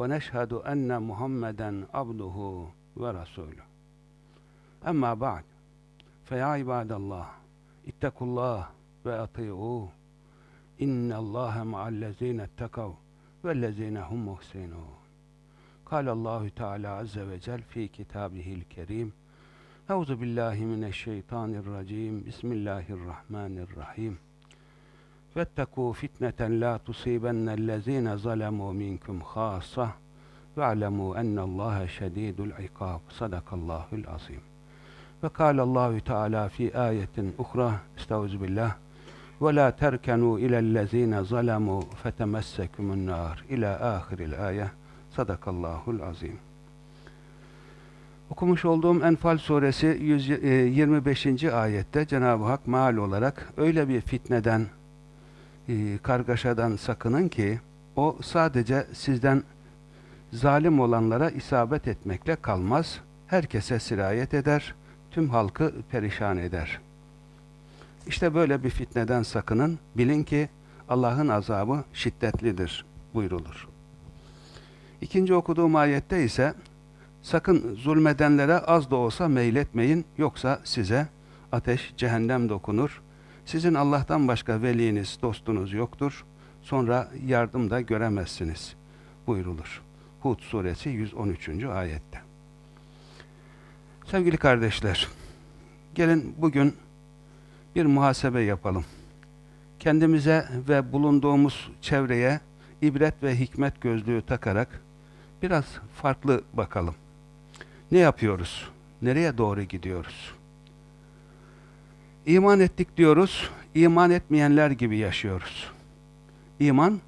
ve neşhedü enne Muhammeden abduhu ve rasuluh. Amma ba'd. Feya ibadallah. İttakullah ve ati'uh. İnnallâhe ma'allezîne ettekav vellezîne hum muhsinûn. Kâlallahu Teala azze ve cel fi kitabihil kerim. Euzu billahi mineşşeytanirracim. Bismillahirrahmanirrahim. Vettekû fitneten la tusibennellezîne zalemû minkum khâssah ve'alemû ennallâhe şedîdul ikâb. Sadakallahul azim. Ve kâlallahu Teala fi ayetin uhra. Estağfirullah. billah. Ve la terkenû ilellezîne zalemû fetemessekumun nâr. İlâ âhiril ayet. Sadakallahul azim. Okumuş olduğum Enfal suresi 125. ayette Cenab-ı Hak maal olarak öyle bir fitneden, e, kargaşadan sakının ki o sadece sizden zalim olanlara isabet etmekle kalmaz, herkese sirayet eder, tüm halkı perişan eder. İşte böyle bir fitneden sakının, bilin ki Allah'ın azabı şiddetlidir buyrulur. İkinci okuduğum ayette ise sakın zulmedenlere az da olsa meyletmeyin yoksa size ateş, cehennem dokunur. Sizin Allah'tan başka veliniz, dostunuz yoktur. Sonra yardım da göremezsiniz buyrulur. Hud suresi 113. ayette. Sevgili kardeşler, gelin bugün bir muhasebe yapalım. Kendimize ve bulunduğumuz çevreye ibret ve hikmet gözlüğü takarak biraz farklı bakalım. Ne yapıyoruz? Nereye doğru gidiyoruz? İman ettik diyoruz, iman etmeyenler gibi yaşıyoruz. İman,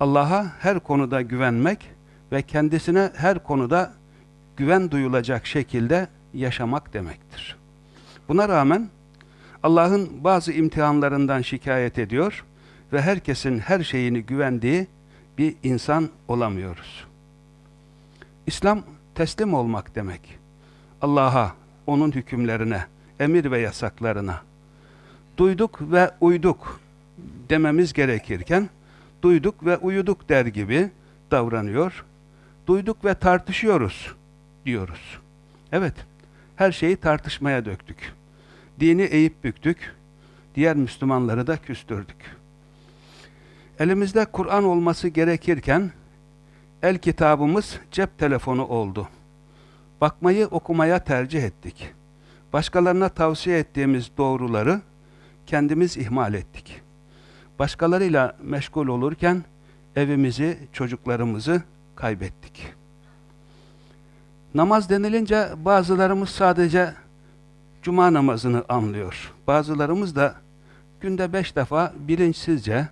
Allah'a her konuda güvenmek ve kendisine her konuda güven duyulacak şekilde yaşamak demektir. Buna rağmen Allah'ın bazı imtihanlarından şikayet ediyor ve herkesin her şeyini güvendiği bir insan olamıyoruz. İslam teslim olmak demek. Allah'a, onun hükümlerine, emir ve yasaklarına duyduk ve uyduk dememiz gerekirken duyduk ve uyuduk der gibi davranıyor. Duyduk ve tartışıyoruz diyoruz. Evet, her şeyi tartışmaya döktük. Dini eğip büktük, diğer Müslümanları da küstürdük. Elimizde Kur'an olması gerekirken el kitabımız cep telefonu oldu. Bakmayı okumaya tercih ettik. Başkalarına tavsiye ettiğimiz doğruları kendimiz ihmal ettik. Başkalarıyla meşgul olurken evimizi, çocuklarımızı kaybettik. Namaz denilince bazılarımız sadece cuma namazını anlıyor. Bazılarımız da günde beş defa bilinçsizce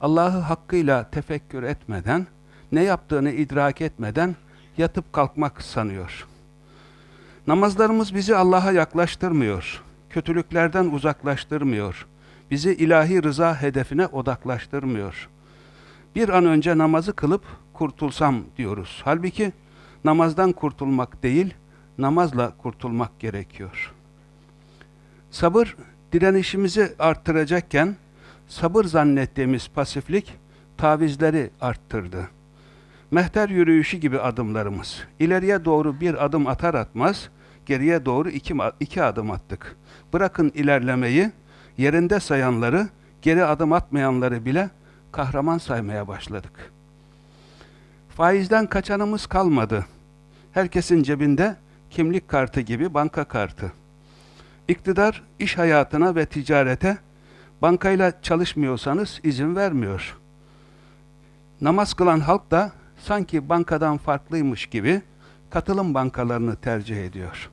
Allah'ı hakkıyla tefekkür etmeden, ne yaptığını idrak etmeden yatıp kalkmak sanıyor. Namazlarımız bizi Allah'a yaklaştırmıyor, kötülüklerden uzaklaştırmıyor, bizi ilahi rıza hedefine odaklaştırmıyor. Bir an önce namazı kılıp kurtulsam diyoruz. Halbuki namazdan kurtulmak değil, namazla kurtulmak gerekiyor. Sabır, direnişimizi arttıracakken, sabır zannettiğimiz pasiflik, tavizleri arttırdı. Mehter yürüyüşü gibi adımlarımız. İleriye doğru bir adım atar atmaz, geriye doğru iki, iki adım attık. Bırakın ilerlemeyi, yerinde sayanları, geri adım atmayanları bile kahraman saymaya başladık. Faizden kaçanımız kalmadı. Herkesin cebinde kimlik kartı gibi banka kartı. İktidar iş hayatına ve ticarete bankayla çalışmıyorsanız izin vermiyor. Namaz kılan halk da sanki bankadan farklıymış gibi katılım bankalarını tercih ediyor.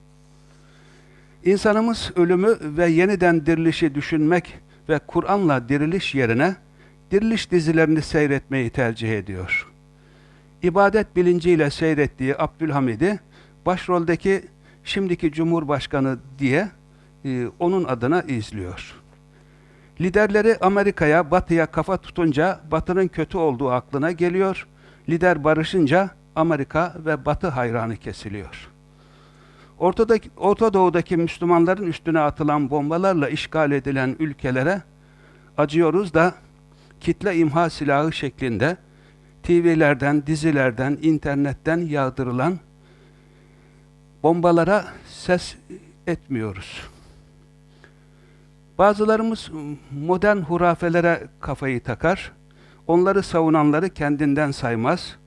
İnsanımız ölümü ve yeniden dirilişi düşünmek ve Kur'an'la diriliş yerine diriliş dizilerini seyretmeyi tercih ediyor. ibadet bilinciyle seyrettiği Abdülhamid'i başroldeki şimdiki Cumhurbaşkanı diye e, onun adına izliyor. Liderleri Amerika'ya, Batı'ya kafa tutunca Batı'nın kötü olduğu aklına geliyor. Lider barışınca Amerika ve Batı hayranı kesiliyor. Ortadaki, Orta Doğu'daki Müslümanların üstüne atılan bombalarla işgal edilen ülkelere acıyoruz da kitle imha silahı şeklinde TV'lerden, dizilerden, internetten yağdırılan bombalara ses etmiyoruz. Bazılarımız modern hurafelere kafayı takar, onları savunanları kendinden saymaz.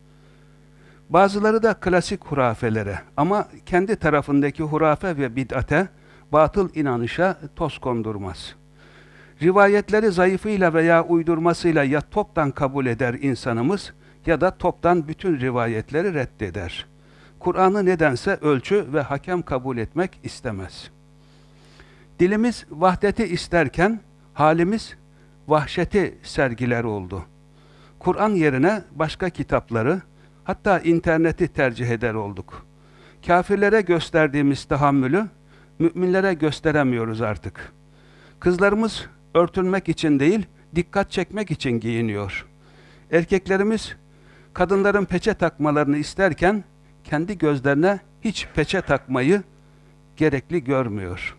Bazıları da klasik hurafelere ama kendi tarafındaki hurafe ve bid'ate, batıl inanışa toz kondurmaz. Rivayetleri zayıfıyla veya uydurmasıyla ya toptan kabul eder insanımız ya da toptan bütün rivayetleri reddeder. Kur'an'ı nedense ölçü ve hakem kabul etmek istemez. Dilimiz vahdeti isterken halimiz vahşeti sergiler oldu. Kur'an yerine başka kitapları, hatta interneti tercih eder olduk. Kafirlere gösterdiğimiz tahammülü müminlere gösteremiyoruz artık. Kızlarımız örtünmek için değil, dikkat çekmek için giyiniyor. Erkeklerimiz kadınların peçe takmalarını isterken kendi gözlerine hiç peçe takmayı gerekli görmüyor.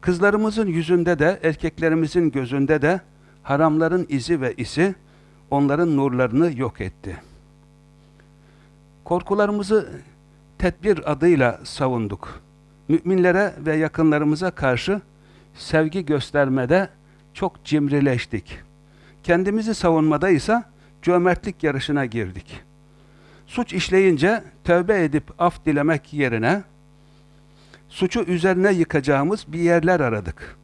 Kızlarımızın yüzünde de erkeklerimizin gözünde de haramların izi ve isi onların nurlarını yok etti. Korkularımızı tedbir adıyla savunduk. Müminlere ve yakınlarımıza karşı sevgi göstermede çok cimrileştik. Kendimizi savunmada ise cömertlik yarışına girdik. Suç işleyince tövbe edip af dilemek yerine suçu üzerine yıkacağımız bir yerler aradık.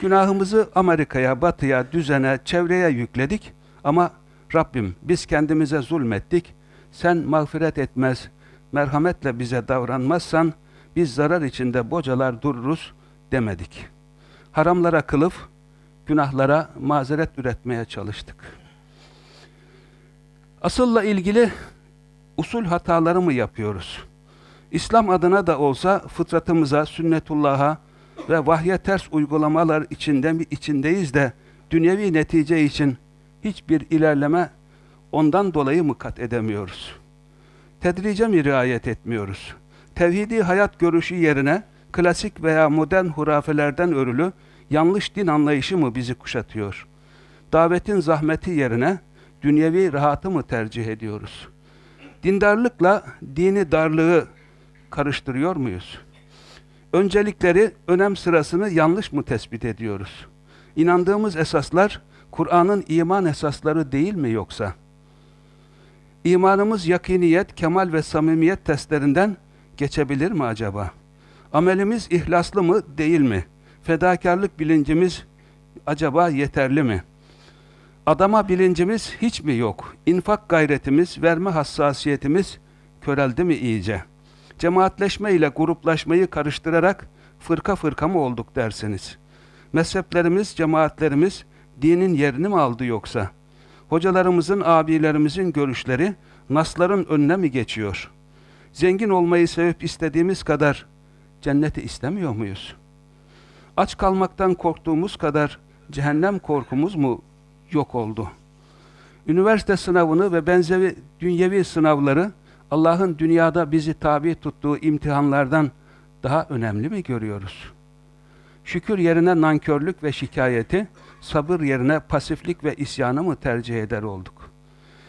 Günahımızı Amerika'ya, batıya, düzene, çevreye yükledik ama Rabbim biz kendimize zulmettik. Sen mağfiret etmez, merhametle bize davranmazsan biz zarar içinde bocalar dururuz demedik. Haramlara kılıf, günahlara mazeret üretmeye çalıştık. Asılla ilgili usul hataları mı yapıyoruz? İslam adına da olsa fıtratımıza, sünnetullah'a ve vahye ters uygulamalar içinde mi içindeyiz de dünyevi netice için hiçbir ilerleme ondan dolayı mı kat edemiyoruz? Tedrice mi riayet etmiyoruz? Tevhidi hayat görüşü yerine klasik veya modern hurafelerden örülü yanlış din anlayışı mı bizi kuşatıyor? Davetin zahmeti yerine dünyevi rahatı mı tercih ediyoruz? Dindarlıkla dini darlığı karıştırıyor muyuz? Öncelikleri, önem sırasını yanlış mı tespit ediyoruz? İnandığımız esaslar, Kur'an'ın iman esasları değil mi yoksa? İmanımız yakiniyet, kemal ve samimiyet testlerinden geçebilir mi acaba? Amelimiz ihlaslı mı, değil mi? Fedakarlık bilincimiz acaba yeterli mi? Adama bilincimiz hiç mi yok? İnfak gayretimiz, verme hassasiyetimiz köreldi mi iyice? Cemaatleşme ile gruplaşmayı karıştırarak fırka fırka mı olduk dersiniz? Mezheplerimiz, cemaatlerimiz dinin yerini mi aldı yoksa? Hocalarımızın, abilerimizin görüşleri nasların önüne mi geçiyor? Zengin olmayı sevip istediğimiz kadar cenneti istemiyor muyuz? Aç kalmaktan korktuğumuz kadar cehennem korkumuz mu yok oldu? Üniversite sınavını ve benzeri dünyevi sınavları Allah'ın dünyada bizi tabi tuttuğu imtihanlardan daha önemli mi görüyoruz? Şükür yerine nankörlük ve şikayeti, sabır yerine pasiflik ve isyanı mı tercih eder olduk?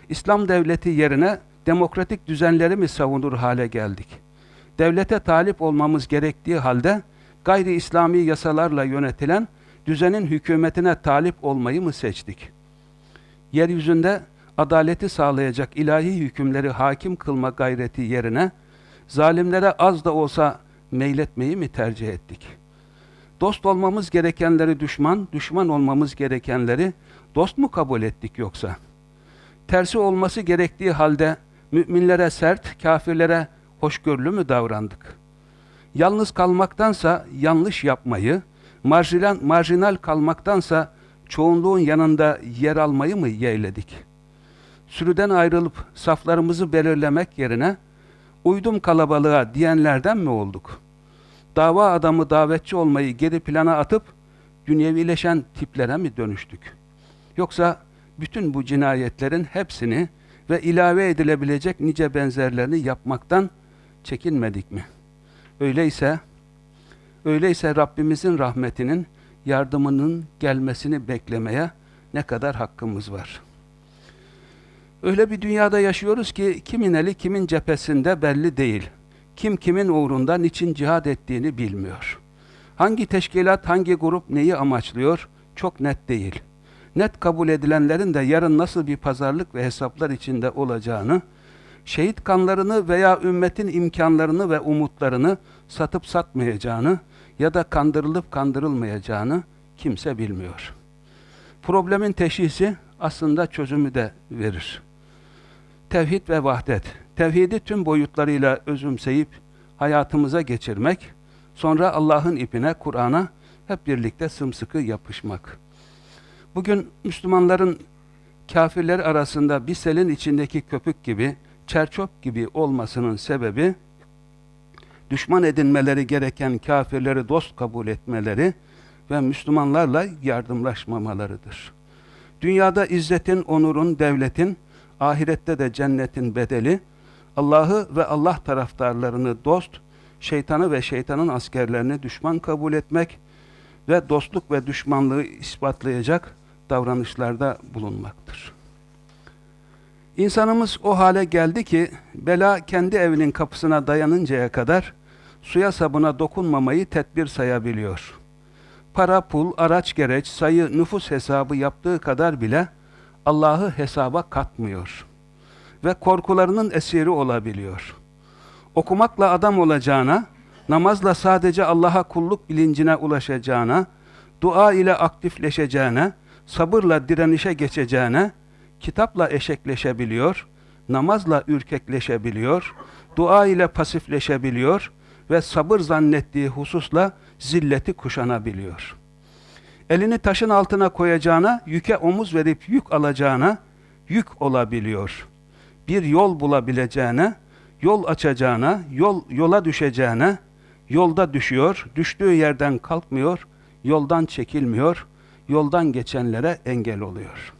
İslam devleti yerine demokratik düzenleri mi savunur hale geldik? Devlete talip olmamız gerektiği halde gayri İslami yasalarla yönetilen düzenin hükümetine talip olmayı mı seçtik? Yeryüzünde adaleti sağlayacak ilahi hükümleri hakim kılma gayreti yerine zalimlere az da olsa meyletmeyi mi tercih ettik? Dost olmamız gerekenleri düşman, düşman olmamız gerekenleri dost mu kabul ettik yoksa? Tersi olması gerektiği halde müminlere sert, kafirlere hoşgörülü mü davrandık? Yalnız kalmaktansa yanlış yapmayı, marjinal, marjinal kalmaktansa çoğunluğun yanında yer almayı mı yeğledik? sürüden ayrılıp saflarımızı belirlemek yerine uydum kalabalığa diyenlerden mi olduk? Dava adamı davetçi olmayı geri plana atıp dünyevileşen tiplere mi dönüştük? Yoksa bütün bu cinayetlerin hepsini ve ilave edilebilecek nice benzerlerini yapmaktan çekinmedik mi? Öyleyse, öyleyse Rabbimizin rahmetinin, yardımının gelmesini beklemeye ne kadar hakkımız var? Öyle bir dünyada yaşıyoruz ki kimin eli kimin cephesinde belli değil. Kim kimin uğrunda niçin cihad ettiğini bilmiyor. Hangi teşkilat, hangi grup neyi amaçlıyor çok net değil. Net kabul edilenlerin de yarın nasıl bir pazarlık ve hesaplar içinde olacağını, şehit kanlarını veya ümmetin imkanlarını ve umutlarını satıp satmayacağını ya da kandırılıp kandırılmayacağını kimse bilmiyor. Problemin teşhisi aslında çözümü de verir. Tevhid ve vahdet. Tevhidi tüm boyutlarıyla özümseyip hayatımıza geçirmek, sonra Allah'ın ipine, Kur'an'a hep birlikte sımsıkı yapışmak. Bugün Müslümanların kafirler arasında bir selin içindeki köpük gibi, çerçöp gibi olmasının sebebi, düşman edinmeleri gereken kafirleri dost kabul etmeleri ve Müslümanlarla yardımlaşmamalarıdır. Dünyada izzetin, onurun, devletin, ahirette de cennetin bedeli, Allah'ı ve Allah taraftarlarını dost, şeytanı ve şeytanın askerlerini düşman kabul etmek ve dostluk ve düşmanlığı ispatlayacak davranışlarda bulunmaktır. İnsanımız o hale geldi ki, bela kendi evinin kapısına dayanıncaya kadar suya sabuna dokunmamayı tedbir sayabiliyor. Para, pul, araç gereç, sayı, nüfus hesabı yaptığı kadar bile Allah'ı hesaba katmıyor. Ve korkularının esiri olabiliyor. Okumakla adam olacağına, namazla sadece Allah'a kulluk bilincine ulaşacağına, dua ile aktifleşeceğine, sabırla direnişe geçeceğine, kitapla eşekleşebiliyor, namazla ürkekleşebiliyor, dua ile pasifleşebiliyor ve sabır zannettiği hususla zilleti kuşanabiliyor. Elini taşın altına koyacağına, yüke omuz verip yük alacağına, yük olabiliyor. Bir yol bulabileceğine, yol açacağına, yol yola düşeceğine, yolda düşüyor, düştüğü yerden kalkmıyor, yoldan çekilmiyor, yoldan geçenlere engel oluyor.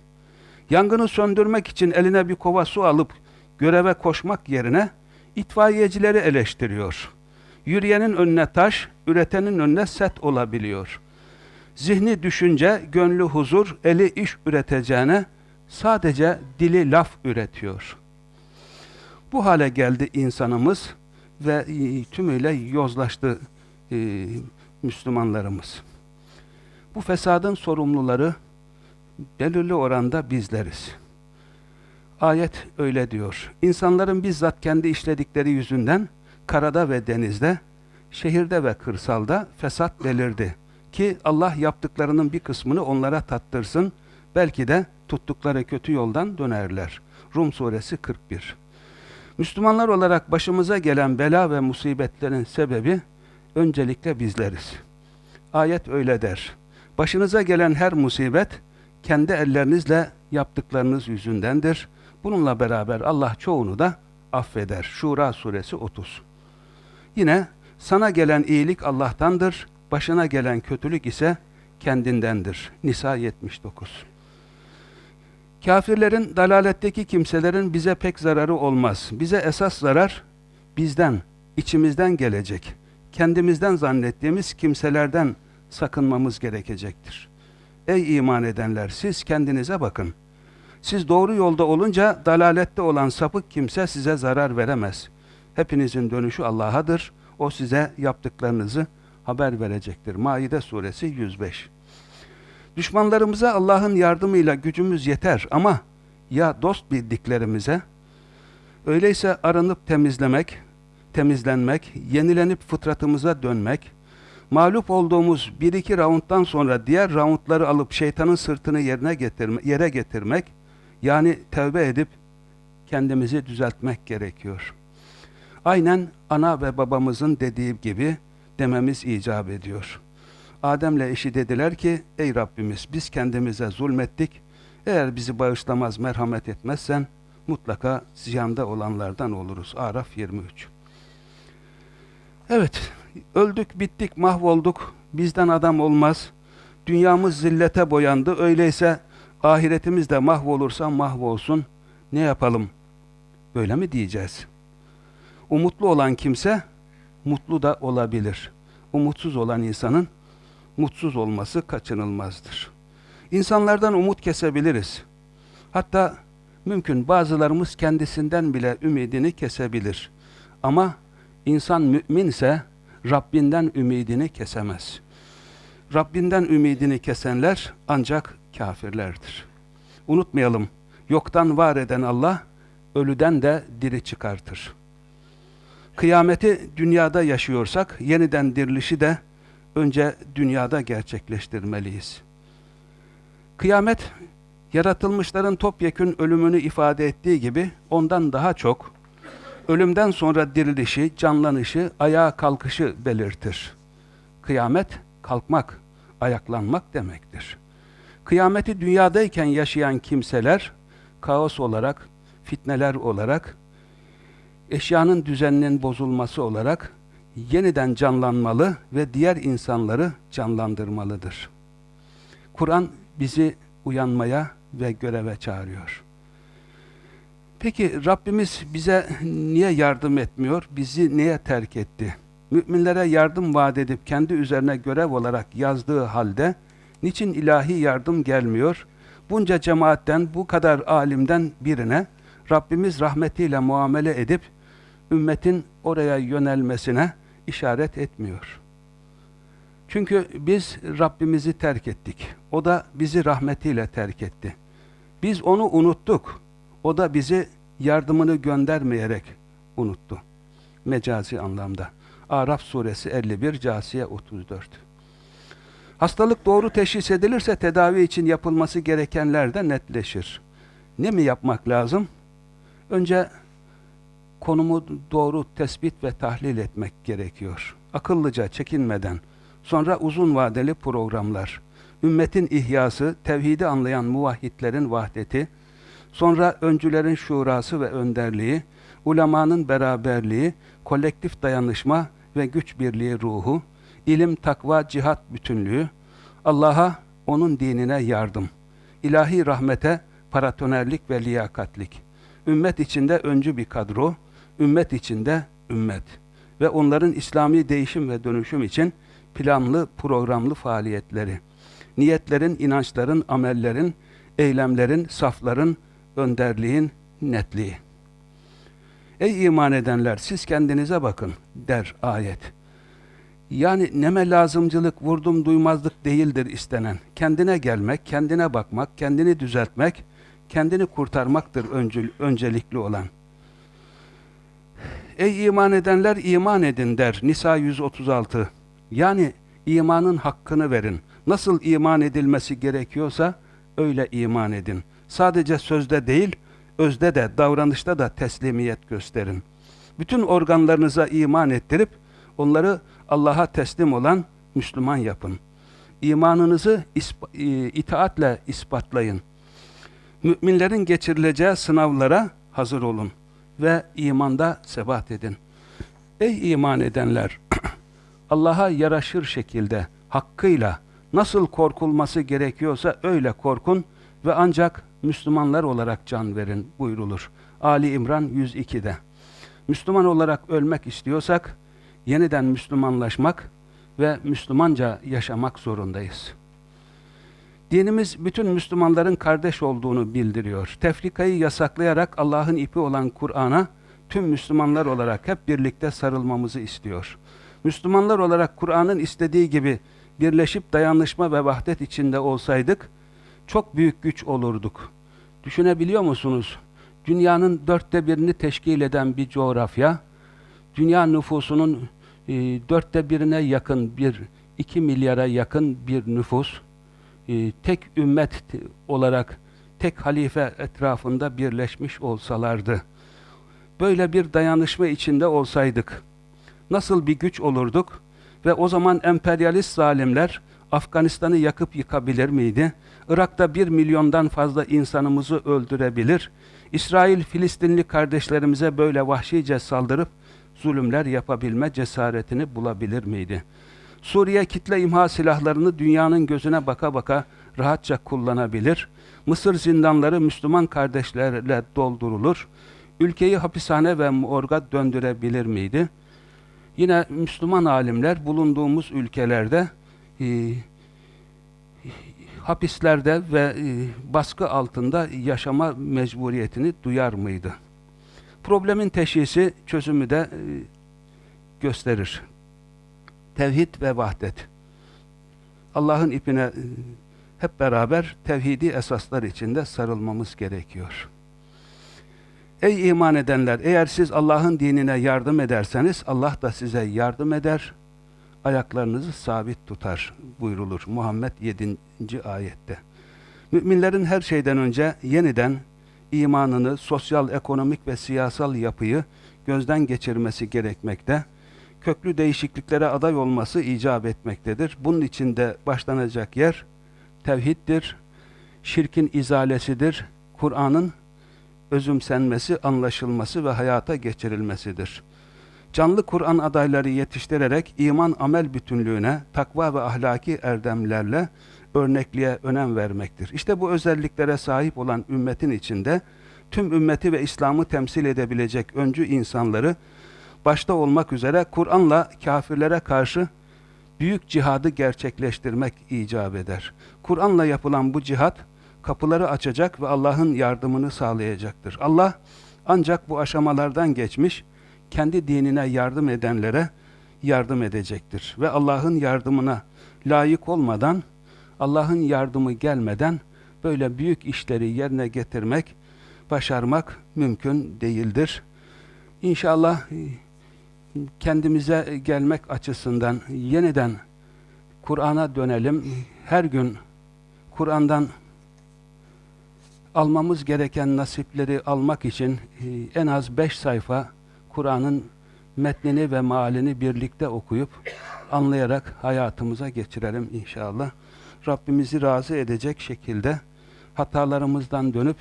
Yangını söndürmek için eline bir kova su alıp göreve koşmak yerine itfaiyecileri eleştiriyor. Yürüyenin önüne taş, üretenin önüne set olabiliyor. Zihni düşünce, gönlü huzur, eli iş üreteceğine sadece dili laf üretiyor. Bu hale geldi insanımız ve e, tümüyle yozlaştı e, Müslümanlarımız. Bu fesadın sorumluları belirli oranda bizleriz. Ayet öyle diyor. İnsanların bizzat kendi işledikleri yüzünden karada ve denizde, şehirde ve kırsalda fesat belirdi. Ki Allah yaptıklarının bir kısmını onlara tattırsın, belki de tuttukları kötü yoldan dönerler. Rum suresi 41 Müslümanlar olarak başımıza gelen bela ve musibetlerin sebebi öncelikle bizleriz. Ayet öyle der. Başınıza gelen her musibet kendi ellerinizle yaptıklarınız yüzündendir. Bununla beraber Allah çoğunu da affeder. Şura suresi 30. Yine sana gelen iyilik Allah'tandır, başına gelen kötülük ise kendindendir. Nisa 79. Kafirlerin, dalaletteki kimselerin bize pek zararı olmaz. Bize esas zarar bizden, içimizden gelecek. Kendimizden zannettiğimiz kimselerden sakınmamız gerekecektir. Ey iman edenler siz kendinize bakın. Siz doğru yolda olunca dalalette olan sapık kimse size zarar veremez. Hepinizin dönüşü Allah'adır. O size yaptıklarınızı haber verecektir. Maide suresi 105. Düşmanlarımıza Allah'ın yardımıyla gücümüz yeter ama ya dost bildiklerimize? Öyleyse aranıp temizlemek, temizlenmek, yenilenip fıtratımıza dönmek, mağlup olduğumuz bir iki raunddan sonra diğer raundları alıp şeytanın sırtını yerine getirme, yere getirmek, yani tevbe edip kendimizi düzeltmek gerekiyor. Aynen ana ve babamızın dediği gibi dememiz icap ediyor. Adem'le eşi dediler ki, ey Rabbimiz biz kendimize zulmettik, eğer bizi bağışlamaz, merhamet etmezsen mutlaka ziyanda olanlardan oluruz. Araf 23. Evet, öldük, bittik, mahvolduk, bizden adam olmaz. Dünyamız zillete boyandı, öyleyse ahiretimiz de mahvolursa mahvolsun. Ne yapalım? Böyle mi diyeceğiz? Umutlu olan kimse mutlu da olabilir. Umutsuz olan insanın mutsuz olması kaçınılmazdır. İnsanlardan umut kesebiliriz. Hatta mümkün bazılarımız kendisinden bile ümidini kesebilir. Ama insan müminse Rabbinden ümidini kesemez. Rabbinden ümidini kesenler ancak kafirlerdir. Unutmayalım, yoktan var eden Allah, ölüden de diri çıkartır. Kıyameti dünyada yaşıyorsak, yeniden dirilişi de önce dünyada gerçekleştirmeliyiz. Kıyamet, yaratılmışların topyekün ölümünü ifade ettiği gibi, ondan daha çok, ölümden sonra dirilişi, canlanışı, ayağa kalkışı belirtir. Kıyamet, kalkmak, ayaklanmak demektir. Kıyameti dünyadayken yaşayan kimseler, kaos olarak, fitneler olarak, eşyanın düzeninin bozulması olarak yeniden canlanmalı ve diğer insanları canlandırmalıdır. Kur'an bizi uyanmaya ve göreve çağırıyor. Peki Rabbimiz bize niye yardım etmiyor? Bizi niye terk etti? Müminlere yardım vaat edip kendi üzerine görev olarak yazdığı halde niçin ilahi yardım gelmiyor? Bunca cemaatten, bu kadar alimden birine Rabbimiz rahmetiyle muamele edip ümmetin oraya yönelmesine işaret etmiyor. Çünkü biz Rabbimizi terk ettik. O da bizi rahmetiyle terk etti. Biz onu unuttuk. O da bizi yardımını göndermeyerek unuttu. Mecazi anlamda. Araf suresi 51, Casiye 34. Hastalık doğru teşhis edilirse tedavi için yapılması gerekenler de netleşir. Ne mi yapmak lazım? Önce konumu doğru tespit ve tahlil etmek gerekiyor. Akıllıca, çekinmeden. Sonra uzun vadeli programlar. Ümmetin ihyası, tevhidi anlayan muvahhidlerin vahdeti, sonra öncülerin şurası ve önderliği, ulemanın beraberliği, kolektif dayanışma ve güç birliği ruhu, ilim, takva, cihat bütünlüğü, Allah'a, onun dinine yardım, ilahi rahmete paratonerlik ve liyakatlik, ümmet içinde öncü bir kadro, ümmet içinde ümmet ve onların İslami değişim ve dönüşüm için planlı, programlı faaliyetleri, niyetlerin, inançların, amellerin, eylemlerin, safların, önderliğin netliği. Ey iman edenler siz kendinize bakın der ayet. Yani neme lazımcılık, vurdum duymazlık değildir istenen. Kendine gelmek, kendine bakmak, kendini düzeltmek, kendini kurtarmaktır öncül, öncelikli olan. Ey iman edenler iman edin der Nisa 136. Yani imanın hakkını verin. Nasıl iman edilmesi gerekiyorsa öyle iman edin. Sadece sözde değil, özde de, davranışta da teslimiyet gösterin. Bütün organlarınıza iman ettirip onları Allah'a teslim olan Müslüman yapın. İmanınızı isp itaatle ispatlayın. Müminlerin geçirileceği sınavlara hazır olun ve imanda sebat edin. Ey iman edenler! Allah'a yaraşır şekilde, hakkıyla, nasıl korkulması gerekiyorsa öyle korkun ve ancak Müslümanlar olarak can verin buyrulur. Ali İmran 102'de. Müslüman olarak ölmek istiyorsak, yeniden Müslümanlaşmak ve Müslümanca yaşamak zorundayız. Dinimiz bütün Müslümanların kardeş olduğunu bildiriyor. Tefrikayı yasaklayarak Allah'ın ipi olan Kur'an'a tüm Müslümanlar olarak hep birlikte sarılmamızı istiyor. Müslümanlar olarak Kur'an'ın istediği gibi birleşip dayanışma ve vahdet içinde olsaydık, çok büyük güç olurduk. Düşünebiliyor musunuz? Dünyanın dörtte birini teşkil eden bir coğrafya, dünya nüfusunun e, dörtte birine yakın bir, iki milyara yakın bir nüfus, e, tek ümmet olarak, tek halife etrafında birleşmiş olsalardı, böyle bir dayanışma içinde olsaydık, nasıl bir güç olurduk? Ve o zaman emperyalist zalimler, Afganistan'ı yakıp yıkabilir miydi? Irak'ta bir milyondan fazla insanımızı öldürebilir, İsrail Filistinli kardeşlerimize böyle vahşice saldırıp zulümler yapabilme cesaretini bulabilir miydi? Suriye kitle imha silahlarını dünyanın gözüne baka baka rahatça kullanabilir. Mısır zindanları Müslüman kardeşlerle doldurulur. Ülkeyi hapishane ve morga döndürebilir miydi? Yine Müslüman alimler bulunduğumuz ülkelerde e, hapislerde ve e, baskı altında yaşama mecburiyetini duyar mıydı? Problemin teşhisi çözümü de e, gösterir. Tevhid ve vahdet. Allah'ın ipine e, hep beraber tevhidi esaslar içinde sarılmamız gerekiyor. Ey iman edenler! Eğer siz Allah'ın dinine yardım ederseniz Allah da size yardım eder, ayaklarınızı sabit tutar buyrulur Muhammed 7. ayette. Müminlerin her şeyden önce yeniden imanını, sosyal, ekonomik ve siyasal yapıyı gözden geçirmesi gerekmekte. Köklü değişikliklere aday olması icap etmektedir. Bunun için de başlanacak yer tevhiddir, şirkin izalesidir, Kur'an'ın özümsenmesi, anlaşılması ve hayata geçirilmesidir. Canlı Kur'an adayları yetiştirerek iman amel bütünlüğüne, takva ve ahlaki erdemlerle örnekliğe önem vermektir. İşte bu özelliklere sahip olan ümmetin içinde tüm ümmeti ve İslam'ı temsil edebilecek öncü insanları başta olmak üzere Kur'an'la kafirlere karşı büyük cihadı gerçekleştirmek icap eder. Kur'an'la yapılan bu cihat kapıları açacak ve Allah'ın yardımını sağlayacaktır. Allah ancak bu aşamalardan geçmiş, kendi dinine yardım edenlere yardım edecektir. Ve Allah'ın yardımına layık olmadan, Allah'ın yardımı gelmeden böyle büyük işleri yerine getirmek, başarmak mümkün değildir. İnşallah kendimize gelmek açısından yeniden Kur'an'a dönelim. Her gün Kur'an'dan almamız gereken nasipleri almak için e, en az beş sayfa Kur'an'ın metnini ve mealini birlikte okuyup anlayarak hayatımıza geçirelim inşallah. Rabbimizi razı edecek şekilde hatalarımızdan dönüp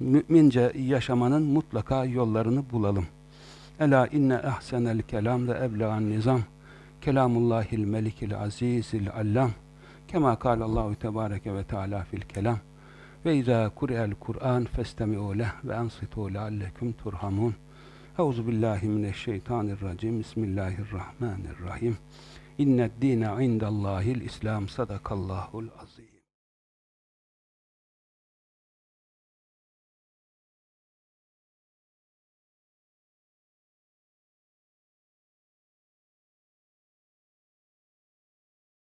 mümince yaşamanın mutlaka yollarını bulalım. Ela inne ahsenel kelam ve eblegan nizam. Kelamullahil melikil azizil allam. Kema kâlallahu tebâreke ve teâlâ fil kelam. Ve izâ kuri'el Kur'an festemi'û leh ve ansitû leallekum turhamun Euzu billahi mineşşeytanirracim Bismillahirrahmanirrahim. İnned dîne indallâhil İslam. Sadakallâhul azîm